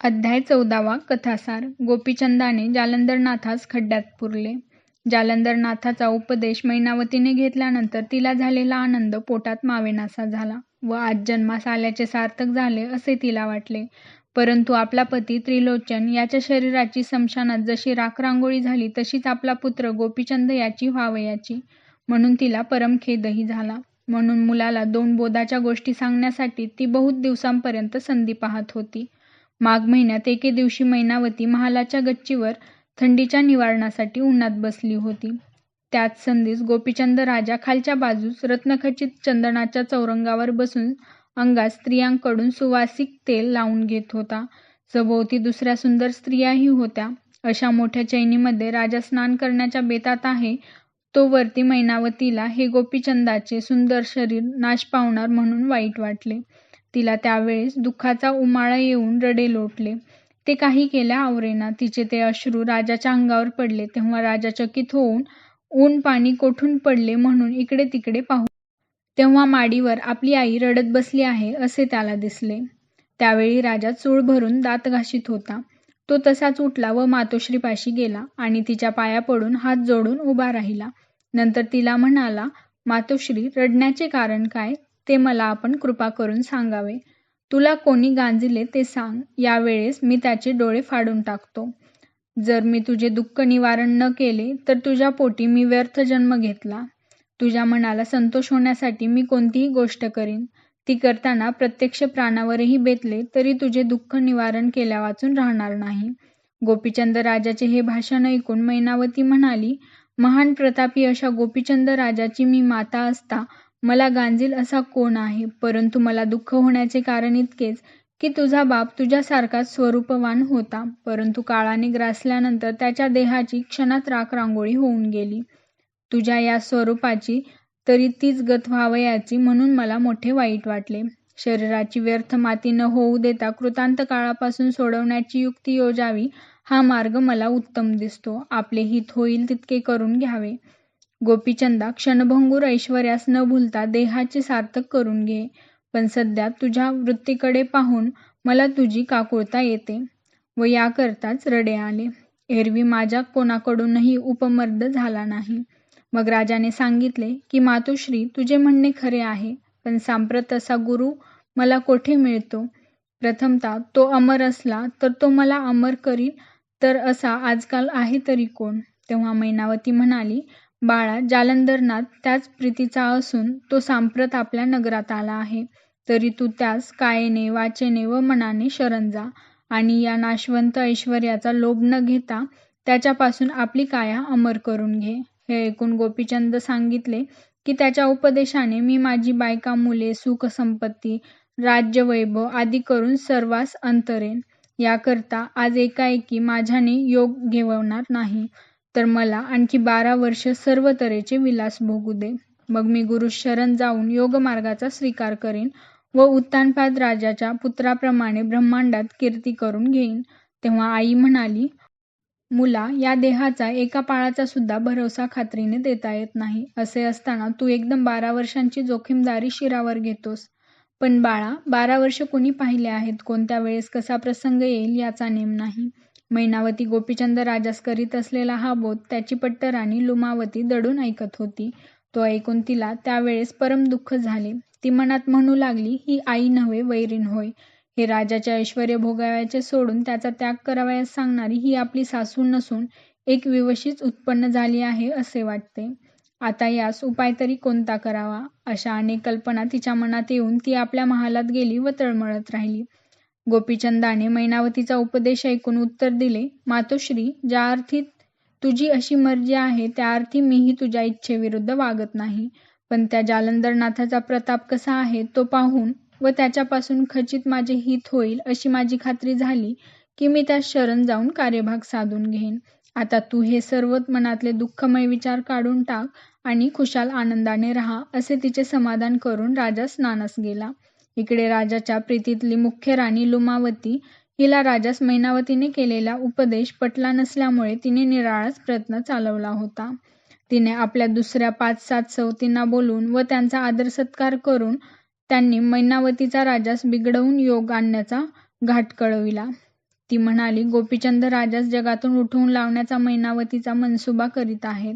अध्याय चौदावा कथासार. गोपीचंदाने जालंधरनाथास खड्ड्यात पुरले. जालंधरनाथाचा उपदेश मैनावतीने घेतल्यानंतर तिला झालेला आनंद पोटात मावेनासा झाला व आज जन्मास आल्याचे सार्थक झाले असे तिला वाटले. परंतु आपला पती त्रिलोचन याच्या शरीराची समशानात जशी राख रांगोळी झाली तशीच आपला पुत्र गोपीचंद याची व्हावयाची. म्हणून तिला परमखेदही झाला. म्हणून मुलाला दोन बोधाच्या गोष्टी सांगण्यासाठी ती बहुत दिवसांपर्यंत संधी पाहत होती. माघ महिन्यात एके दिवशी मैनावती महालाच्या गच्चीवर थंडीच्या निवारणासाठी उन्हात बसली होती. त्याच संधीस गोपीचंद राजा खालच्या बाजूस रत्नखचित चंदनाच्या चौरंगावर बसून अंगात स्त्रियांकडून सुवासिक तेल लावून घेत होता. सभोवती दुसऱ्या सुंदर स्त्रियाही होत्या. अशा मोठ्या चैनीमध्ये राजा स्नान करण्याच्या बेतात आहे तो वरती मैनावतीला हे गोपीचंदाचे सुंदर शरीर नाश पावणार म्हणून वाईट वाटले. तिला त्यावेळेस दुःखाचा उमाळा येऊन रडे लोटले. ते काही केल्या आवरेना. तिचे ते अश्रू राजाच्या अंगावर पडले. तेव्हा राजा चकित होऊन ऊन पाणी कोठून पडले म्हणून इकडे तिकडे पाहू. तेव्हा माडीवर आपली आई रडत बसली आहे असे त्याला दिसले. त्यावेळी राजा चूळ भरून दात घाशीत होता. तो तसाच उठला व मातोश्रीपाशी गेला आणि तिच्या पाया पडून हात जोडून उभा राहिला. नंतर तिला म्हणाला मातोश्री रडण्याचे कारण काय? ते मला आपण कृपा करून सांगावे. तुला कोणी गांजिले ते सांग. यावेळेस मी त्याचे डोळे फाडून टाकतो. जर मी तुझे दुःख निवारण न केले तर तुझ्या पोटी मी व्यर्थ जन्म घेतला. तुझ्या मनाला संतोष होण्यासाठी मी कोणतीही गोष्ट करीन. ती करताना प्रत्यक्ष प्राणावरही बेतले तरी तुझे दुःख निवारण केल्या वाचून राहणार नाही. गोपीचंद राजाचे हे भाषण ऐकून मैनावती म्हणाली महान प्रतापी अशा गोपीचंद राजाची मी माता असता मला गांजील असा कोण आहे? परंतु मला दुःख होण्याचे कारण इतकेच की तुझा बाप तुझ्यासारखाच स्वरूपवान होता. परंतु काळाने ग्रासल्यानंतर त्याच्या देहाची क्षणात राख रांगोळी होऊन गेली. तुझ्या या स्वरूपाची तरी तीच गत व्हावयाची म्हणून मला मोठे वाईट वाटले. शरीराची व्यर्थ माती न होऊ देता कृतांत काळापासून सोडवण्याची युक्ती योजावी हा मार्ग मला उत्तम दिसतो. आपले हित होईल तितके करून घ्यावे. गोपीचंदा क्षणभंगूर ऐश्वर्यास न भूलता देहाचे सार्थक करून घे. पण सध्या तुझ्या वृत्तीकडे पाहून मला तुझी काकुळता येते व याकरताच रडे आले. एरवी माझ्या कोणाकडूनही उपमर्द झाला नाही. मग राजाने सांगितले की मातोश्री तुझे म्हणणे खरे आहे पण सांप्रत असा गुरु मला कोठे मिळतो? प्रथमता तो अमर असला तर तो मला अमर करील तर असा आजकाल आहे तरी कोण? तेव्हा मैनावती म्हणाली बाळा जालंधरनाथ त्याच प्रीतीचा असून तो सांप्रत आपल्या नगरात आला आहे. तरी तू त्यास कायेने वाचेने व मनाने शरण जा आणि या नाशवंत ऐश्वर्याचा लोभ न घेता त्याच्यापासून आपली काया अमर करून घे. हे ऐकून गोपीचंद सांगितले की त्याच्या उपदेशाने मी माझी बायका मुले सुख संपत्ती राज्य वैभव आदी करून सर्वास अंतरेन. याकरता आज एकाएकी माझ्याने योग घेवणार नाही. तर मला आणखी बारा वर्ष सर्व तऱ्हेचे विलास भोगू दे. मग मी गुरु शरण जाऊन योग मार्गाचा स्वीकार करेन व उत्तानपाद राजाच्या पुत्राप्रमाणे ब्रह्मांडात कीर्ती करून घेईन. तेव्हा आई म्हणाली मुला या देहाचा एका पाळाचा सुद्धा भरोसा खात्रीने देता येत नाही. असे असताना तू एकदम बारा वर्षांची जोखीमदारी शिरावर घेतोस. पण बाळा बारा वर्ष कोणी पाहिले आहेत? कोणत्या वेळेस कसा प्रसंग येईल याचा नेम नाही. मैनावती गोपीचंद राजास करीत असलेला हा बोध त्याची पट्टराणी लुमावती दडून ऐकत होती. तो ऐकून तिला त्यावेळेस परम दुःख झाले. ती मनात म्हणू लागली ही आई नव्हे वैरीण होय. हे राजाचे ऐश्वर भोगाव्याचे सोडून त्याचा त्याग करावयास सांगणारी ही आपली सासू नसून एक विवशीच उत्पन्न झाली आहे असे वाटते. आता यास उपाय तरी कोणता करावा अशा अनेक कल्पना तिच्या मनात येऊन ती आपल्या महालात गेली व तळमळत राहिली. गोपीचंदाने मैनावतीचा उपदेश ऐकून उत्तर दिले मातोश्री ज्या अर्थी तुझी अशी मर्जी आहे त्या अर्थी मीही तुझ्या इच्छेविरुद्ध वागत नाही. पण त्या जालंधरनाथाचा प्रताप कसा आहे तो पाहून व त्याच्यापासून खचित माझे हित होईल अशी माझी खात्री झाली की मी त्या शरण जाऊन कार्यभाग साधून घेईन. आता तू हे सर्व मनातले दुःखमय विचार काढून टाक आणि खुशाल आनंदाने राहा असे तिचे समाधान करून राजा स्नानास गेला. इकडे राजाच्या प्रीतीतली मुख्य राणी लुमावती हिला राजास मैनावतीने केलेला उपदेश पटला नसल्यामुळे तिने निराळाच प्रयत्न चालवला होता. तिने आपल्या दुसऱ्या पाच सात सवतींना बोलून व त्यांचा आदर सत्कार करून त्यांनी मैनावतीचा राजास बिघडवून योग आणण्याचा घाट कळविला. ती म्हणाली गोपीचंद राजास जगातून उठवून लावण्याचा मैनावतीचा मनसुबा करीत आहेत.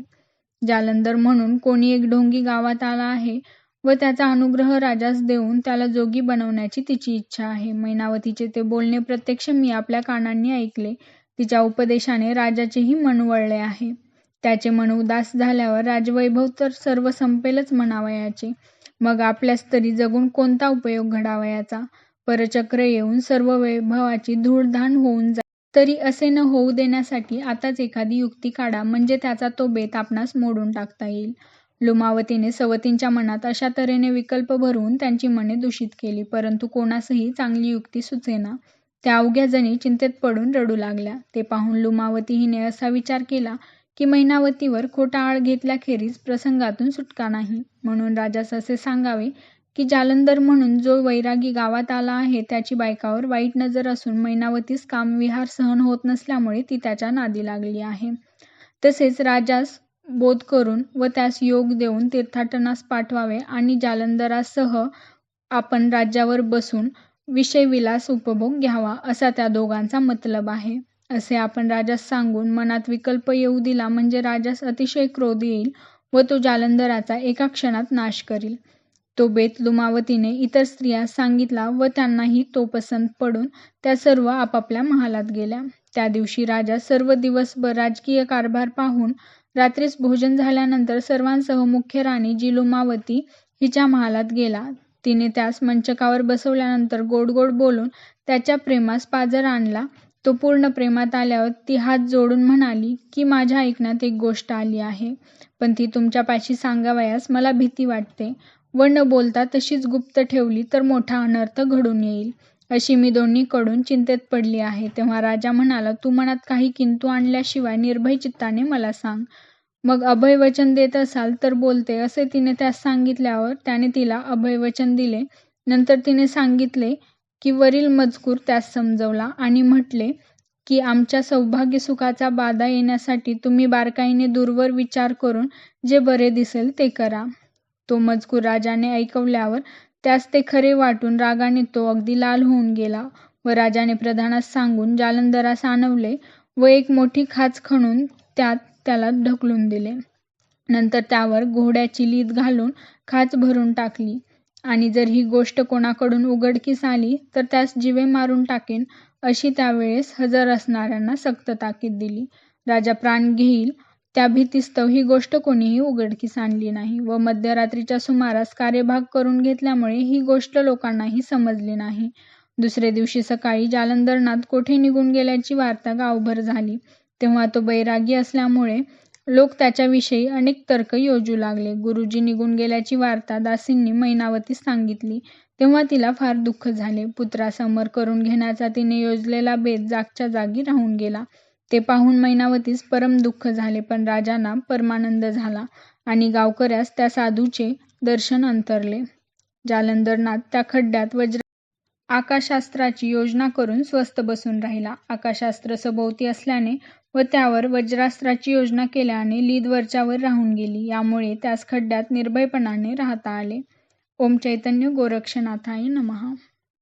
जालंधर म्हणून कोणी एक ढोंगी गावात आला आहे व त्याचा अनुग्रह राजास देऊन त्याला जोगी बनवण्याची तिची इच्छा आहे. मैनावतीचे ते बोलणे प्रत्यक्ष मी आपल्या कानांनी ऐकले. तिच्या उपदेशाने राजाचेही मन वळले आहे. त्याचे मन उदास झाल्यावर राजवैभव तर सर्व संपेलच म्हणावयाचे. मग आपल्यास तरी जगून कोणता उपयोग घडावयाचा? परचक्र येऊन सर्व वैभवाची धूळधाण होऊन जा. तरी असे न होऊ देण्यासाठी आताच एखादी युक्ती काढा. म्हणजे त्याचा तो बेत आपणास मोडून टाकता येईल. लुमावतीने सवतींच्या मनात अशा तऱ्हेने विकल्प भरून त्यांची मने दूषित केली परंतु कोणासही चांगली युक्ती सुचेना. त्या अवघ्या जणी चिंतेत पडून रडू लागल्या. ते पाहून लुमावती हिने असा विचार केला की मैनावतीवर खोटा आळ घेतल्याखेरीज प्रसंगातून सुटका नाही. म्हणून राजास असे सांगावे की जालंधर म्हणून जो वैरागी गावात आला आहे त्याची बायकावर वाईट नजर असून मैनावतीस कामविहार सहन होत नसल्यामुळे ती त्याच्या नादी लागली आहे. तसेच राजास बोध करून व त्यास योग देऊन तीर्थाटनास पाठवावे आणि जालंधरासह आपण राज्यावर बसून विषयविलास उपभोग घ्यावा असा त्या दोघांचा मतलब आहे. असे आपण राजास सांगून मनात विकल्प येऊ दिला म्हणजे राजास अतिशय क्रोध येईल व तो जालंधराचा एका क्षणात नाश करील. तो बेत लुमावतीने इतर स्त्रियास सांगितला व त्यांनाही तो पसंत पडून त्या सर्व आपापल्या महालात गेल्या. त्या दिवशी राजा सर्व दिवसभर राजकीय कारभार पाहून रात्रीस भोजन झाल्यानंतर सर्वांसह मुख्य राणी जिलुमावती हिच्या महालात गेला. तिने त्यास मंचकावर बसवल्यानंतर गोड गोड बोलून त्याच्या प्रेमास पाजर आणला. तो पूर्ण प्रेमात आल्यावर ती हात जोडून म्हणाली की माझ्या ऐकण्यात एक गोष्ट आली आहे. पण ती तुमच्यापाशी सांगावयास मला भीती वाटते. व न बोलता तशीच गुप्त ठेवली तर मोठा अनर्थ घडून येईल. अशी मी दोन्हीकडून चिंतेत पडली आहे. तेव्हा राजा म्हणाला तू मनात काही किंतू आणल्याशिवाय निर्भय चित्ताने मला सांग. मग अभय वचन देत असाल तर बोलते. असे तिने त्यास सांगितल्यावर त्याने तिला अभय वचन दिले. नंतर तिने सांगितले की वरील मजकूर त्यास समजवला आणि म्हटले की आमच्या सौभाग्य सुखाचा बाधा येण्यासाठी तुम्ही बारकाईने दूरवर विचार करून जे बरे दिसेल ते करा. तो मजकूर राजाने ऐकवल्यावर त्यास ते खरे वाटून रागाने तो अगदी लाल होऊन गेला व राजाने प्रधानास सांगून जालंधरास आणवले व एक मोठी खाच खणून त्यात त्याला ढकलून दिले. नंतर त्यावर घोड्याची लीद घालून खाच भरून टाकली. आणि जर ही गोष्ट कोणाकडून उघडकीस आली तर त्यास जिवे मारून टाकेन अशी त्यावेळेस हजर असणाऱ्यांना सक्त ताकीद दिली. राजा प्राण घेईल त्या भीतीस्तव ही गोष्ट कोणीही उघडकीस आणली नाही व मध्यरात्रीच्या सुमारास कार्यभाग करून घेतल्यामुळे ही गोष्ट लोकांनाही समजली नाही. दुसरे दिवशी सकाळी जालंधरनाथ कोठे निघून गेल्याची वार्ता गावभर झाली. तेव्हा तो बैरागी असल्यामुळे लोक त्याच्याविषयी अनेक तर्क योजू लागले. गुरुजी निघून गेल्याची वार्ता दासींनी मैनावतीस सांगितली. तेव्हा तिला फार दुःख झाले. पुत्रासमोर करून घेण्याचा तिने योजलेला बेत जागच्या जागी राहून गेला. ते पाहून मैनावतीस परम दुःख झाले पण राजांना परमानंद झाला आणि गावकऱ्यास त्या साधूचे दर्शन अंतरले. जालंधरनाथ त्या खड्ड्यात वज्र आकाशास्त्राची योजना करून स्वस्थ बसून राहिला. आकाशास्त्र सभोवती असल्याने व त्यावर वज्रास्त्राची योजना केल्याने लीद वरच्यावर राहून गेली. यामुळे त्यास खड्ड्यात निर्भयपणाने राहता आले. ओम चैतन्य गोरक्षनाथाय नमहा